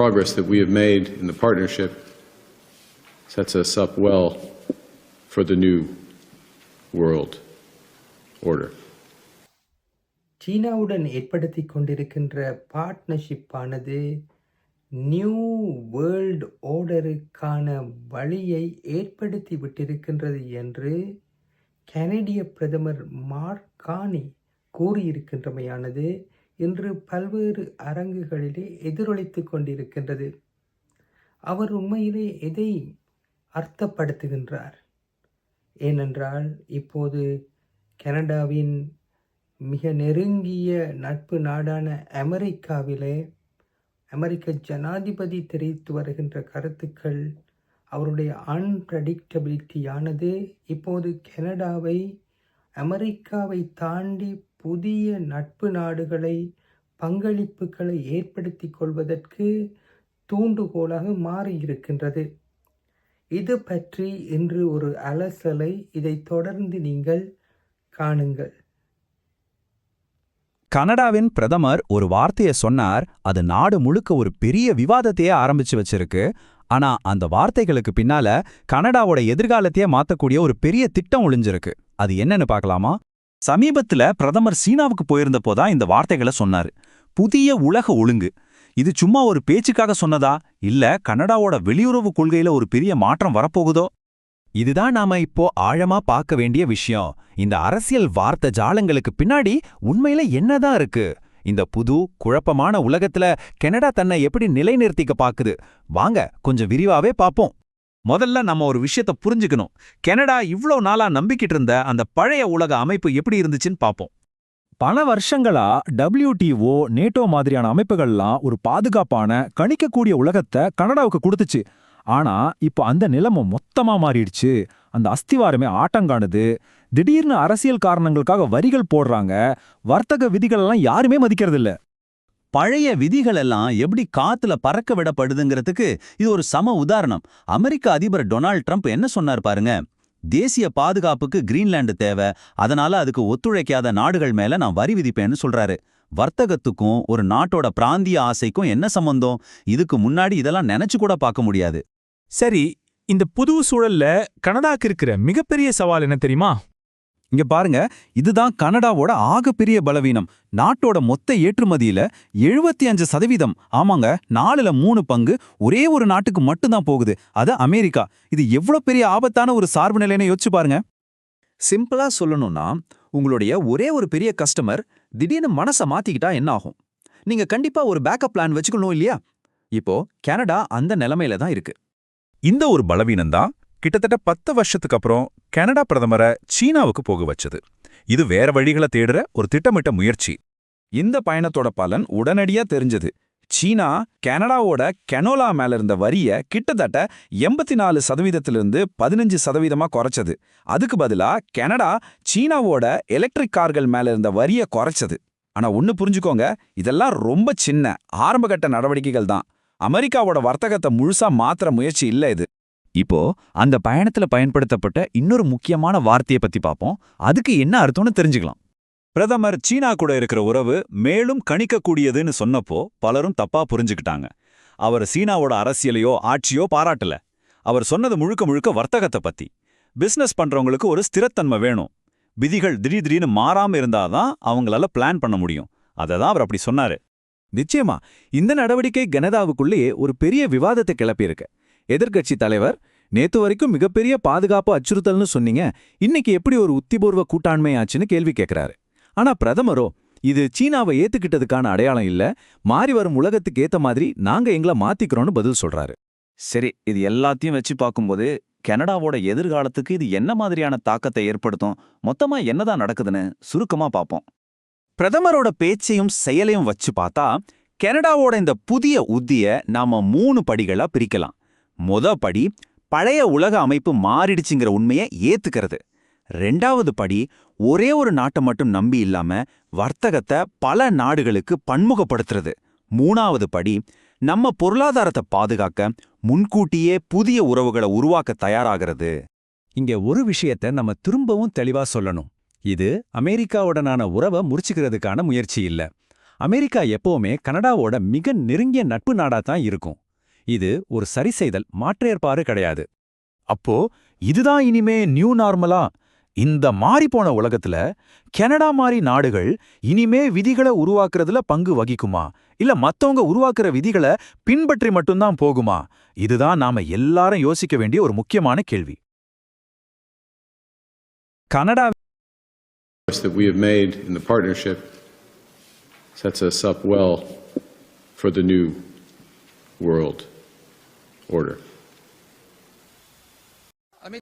progress that we have made in the partnership sets us up well for the new world order. சீனாவுடன் ஏற்படுத்தி கொண்டிருக்கின்ற பார்ட்னர்ஷிப்பானது new world ஓர்டருக்கான வழியை ஏற்படுத்தி விட்டிருக்கின்றது என்று கனடிய பிரதமர் மார்க் கானி கூறியிருக்கின்றமையானது இன்று பல்வேறு அரங்குகளிலே எதிரொலித்து கொண்டிருக்கின்றது. அவர் உண்மையிலே எதை அர்த்தப்படுத்துகின்றார்? ஏனென்றால் இப்போது கனடாவின் மிக நெருங்கிய நட்பு நாடான அமெரிக்காவிலே அமெரிக்க ஜனாதிபதி தெரிவித்து வருகின்ற கருத்துக்கள் அவருடைய அன்பிரடிக்டபிலிட்டியானது இப்போது கனடாவை அமெரிக்காவை தாண்டி புதிய நட்பு நாடுகளை பங்களிப்புகளை ஏற்படுத்தி கொள்வதற்கு தூண்டுகோலாக மாறியிருக்கின்றது இது பற்றி இன்று ஒரு அலசலை இதை தொடர்ந்து நீங்கள் காணுங்கள். கனடாவின் பிரதமர் ஒரு வார்த்தையை சொன்னார். அது நாடு முழுக்க ஒரு பெரிய விவாதத்தையே ஆரம்பிச்சு வச்சிருக்கு. ஆனா அந்த வார்த்தைகளுக்கு பின்னால கனடாவோட எதிர்காலத்தையே மாத்தக்கூடிய ஒரு பெரிய திட்டம் ஒளிஞ்சிருக்கு. அது என்னன்னு பார்க்கலாமா? சமீபத்துல பிரதமர் சீனாவுக்கு போயிருந்தப்போ தான் இந்த வார்த்தைகளை சொன்னாரு. புதிய உலக ஒழுங்கு. இது சும்மா ஒரு பேச்சுக்காக சொன்னதா? இல்ல கனடாவோட வெளியுறவு கொள்கையில ஒரு பெரிய மாற்றம் வரப்போகுதோ? இதுதான் நாம இப்போ ஆழமா பார்க்க வேண்டிய விஷயம். இந்த அரசியல் வார்த்தை ஜாலங்களுக்கு பின்னாடி உண்மையில என்னதான் இருக்கு? இந்த புது குழப்பமான உலகத்துல கனடா தன்னை எப்படி நிலைநிறுத்திக்க பாக்குது? வாங்க கொஞ்சம் விரிவாவே பாப்போம் முதல்ல நம்ம ஒரு விஷயத்த புரிஞ்சுக்கணும். கனடா இவ்ளோ நாளா நம்பிக்கிட்டு இருந்த அந்த பழைய உலக அமைப்பு எப்படி இருந்துச்சுன்னு பாப்போம். பல வருஷங்களா டபிள்யூடிஓ நேட்டோ மாதிரியான அமைப்புகள்லாம் ஒரு பாதுகாப்பான கணிக்கக்கூடிய உலகத்தை கனடாவுக்கு கொடுத்துச்சு. ஆனா இப்போ அந்த நிலைமை மொத்தமா மாறிடுச்சு. அந்த அஸ்திவாரமே ஆட்டங்காணுது. திடீர்னு அரசியல் காரணங்களுக்காக வரிகள் போடுறாங்க. வர்த்தக விதிகள் எல்லாம் யாருமே மதிக்கிறதில்ல. பழைய விதிகள் எல்லாம் எப்படி காத்துல பறக்க விடப்படுதுங்கிறதுக்கு இது ஒரு சம உதாரணம். அமெரிக்க அதிபர் டொனால்ட் ட்ரம்ப் என்ன சொன்னார் பாருங்க? தேசிய பாதுகாப்புக்கு கிரீன்லாண்டு தேவை. அதனால அதுக்கு ஒத்துழைக்காத நாடுகள் மேல நான் வரி விதிப்பேன்னு சொல்றாரு. வர்த்தகத்துக்கும் ஒரு நாட்டோட பிராந்திய ஆசைக்கும் என்ன சம்பந்தம்? இதுக்கு முன்னாடி இதெல்லாம் நினைச்சு கூட பார்க்க முடியாது. சரி இந்த புது சூழல்ல கனடாக்கு இருக்கிற மிகப்பெரிய சவால் என்ன தெரியுமா? இங்க பாருங்க இதுதான் கனடாவோட ஆகப்பெரிய பலவீனம். நாட்டோட மொத்த ஏற்றுமதியில எழுபத்தி அஞ்சு சதவீதம் ஆமாங்க நாலுல மூணு பங்கு ஒரே ஒரு நாட்டுக்கு மட்டும்தான் போகுது. அது அமெரிக்கா. இது எவ்வளவு பெரிய ஆபத்தான ஒரு சார்பு நிலைன்னு யோசிச்சு பாருங்க. சிம்பிளா சொல்லணும்னா உங்களுடைய ஒரே ஒரு பெரிய கஸ்டமர் திடீர்னு மனசை மாத்திக்கிட்டா என்ன ஆகும்? நீங்க கண்டிப்பா ஒரு பேக்கப் பிளான் வச்சுக்கணும் இல்லையா? இப்போ கனடா அந்த நிலைமையில தான் இருக்கு. இந்த ஒரு பலவீனம் தான் கிட்டத்தட்ட பத்து வருஷத்துக்கு அப்புறம் கனடா பிரதமரை சீனாவுக்கு போக வச்சது. இது வேற வழிகளை தேடுற ஒரு திட்டமிட்ட முயற்சி. இந்த பயணத்தோட பலன் உடனடியா தெரிஞ்சது. சீனா கனடாவோட கெனோலா மேல இருந்த வரிய கிட்டத்தட்ட எண்பத்தி நாலு சதவீதத்திலிருந்து பதினஞ்சு சதவீதமா குறைச்சது. அதுக்கு பதிலா கனடா சீனாவோட எலக்ட்ரிக் கார்கள் மேல இருந்த வரிய குறைச்சது. ஆனா ஒன்னு புரிஞ்சுக்கோங்க இதெல்லாம் ரொம்ப சின்ன ஆரம்பகட்ட நடவடிக்கைகள் தான். அமெரிக்காவோட வர்த்தகத்தை முழுசா மாத்திர முயற்சி இல்ல இது. இப்போ அந்த பயணத்துல பயன்படுத்தப்பட்ட இன்னொரு முக்கியமான வார்த்தையை பத்தி பார்ப்போம் அதுக்கு என்ன அர்த்தம்னு தெரிஞ்சுக்கலாம். பிரதமர் சீனா கூட இருக்கிற உறவு மேலும் கணிக்கக்கூடியதுன்னு சொன்னப்போ பலரும் தப்பா புரிஞ்சுக்கிட்டாங்க. அவர் சீனாவோட அரசியலையோ ஆட்சியோ பாராட்டல. அவர் சொன்னது முழுக்க முழுக்க வர்த்தகத்தை பத்தி. பிசினஸ் பண்றவங்களுக்கு ஒரு ஸ்திரத்தன்மை வேணும். விதிகள் திடீர் திடீர்னு மாறாம இருந்தாதான் அவங்களால பிளான் பண்ண முடியும். அதை தான் அவர் அப்படி சொன்னாரு. நிச்சயமா இந்த நடவடிக்கை கனடாவுக்குள்ளேயே ஒரு பெரிய விவாதத்தை கிளப்பியிருக்கு. எதிர்க்கட்சி தலைவர் நேத்து வரைக்கும் மிகப்பெரிய பாதுகாப்பு அச்சுறுத்தல்னு சொன்னீங்க. இன்னைக்கு எப்படி ஒரு உத்திபூர்வ கூட்டாண்மை ஆச்சுன்னு கேள்வி கேட்கிறாரு ஆனா பிரதமரோ இது சீனாவை ஏத்துக்கிட்டதுக்கான அடையாளம் இல்ல. மாறி வரும் உலகத்துக்கு ஏத்த மாதிரி நாங்க எங்களை மாத்திக்கிறோம்னு பதில் சொல்றாரு. சரி இது எல்லாத்தையும் வச்சு பார்க்கும்போது கனடாவோட எதிர்காலத்துக்கு இது என்ன மாதிரியான தாக்கத்தை ஏற்படுத்தும்? மொத்தமா என்னதான் நடக்குதுன்னு சுருக்கமா பார்ப்போம். பிரதமரோட பேச்சையும் செயலையும் வச்சு பார்த்தா கனடாவோட இந்த புதிய உத்திய நாம மூணு படிகளா பிரிக்கலாம். மொத படி பழைய உலக அமைப்பு மாறிடுச்சுங்கிற உண்மையை ஏத்துக்கிறது. ரெண்டாவது படி ஒரே ஒரு நாட்டை மட்டும் நம்பி இல்லாம வர்த்தகத்தை பல நாடுகளுக்கு பன்முகப்படுத்துறது. மூணாவது படி நம்ம பொருளாதாரத்தை பாதுகாக்க முன்கூட்டியே புதிய உறவுகளை உருவாக்க தயாராகிறது. இங்க ஒரு விஷயத்த நம்ம திரும்பவும் தெளிவா சொல்லணும். இது அமெரிக்காவுடனான உறவை முறிச்சுக்கிறதுக்கான முயற்சி இல்ல. அமெரிக்கா எப்பவுமே கனடாவோட மிக நெருங்கிய நட்பு நாடா தான் இருக்கும். இது ஒரு சரிசெய்தல் மாற்றேற்பாடு கிடையாது. அப்போ இதுதான் இனிமே நியூ நார்மலா இந்த மாறிப்போன உலகத்துல கனடா மாதிரி நாடுகள் இனிமே விதிகளை உருவாக்குறதுல பங்கு வகிக்குமா? இல்ல மத்தவங்க உருவாக்குற விதிகளை பின்பற்றி மட்டும்தான் போகுமா? இதுதான் நாம எல்லாரும் யோசிக்க வேண்டிய ஒரு முக்கியமான கேள்வி. Canada that we have made in the partnership sets us up well for the new world order.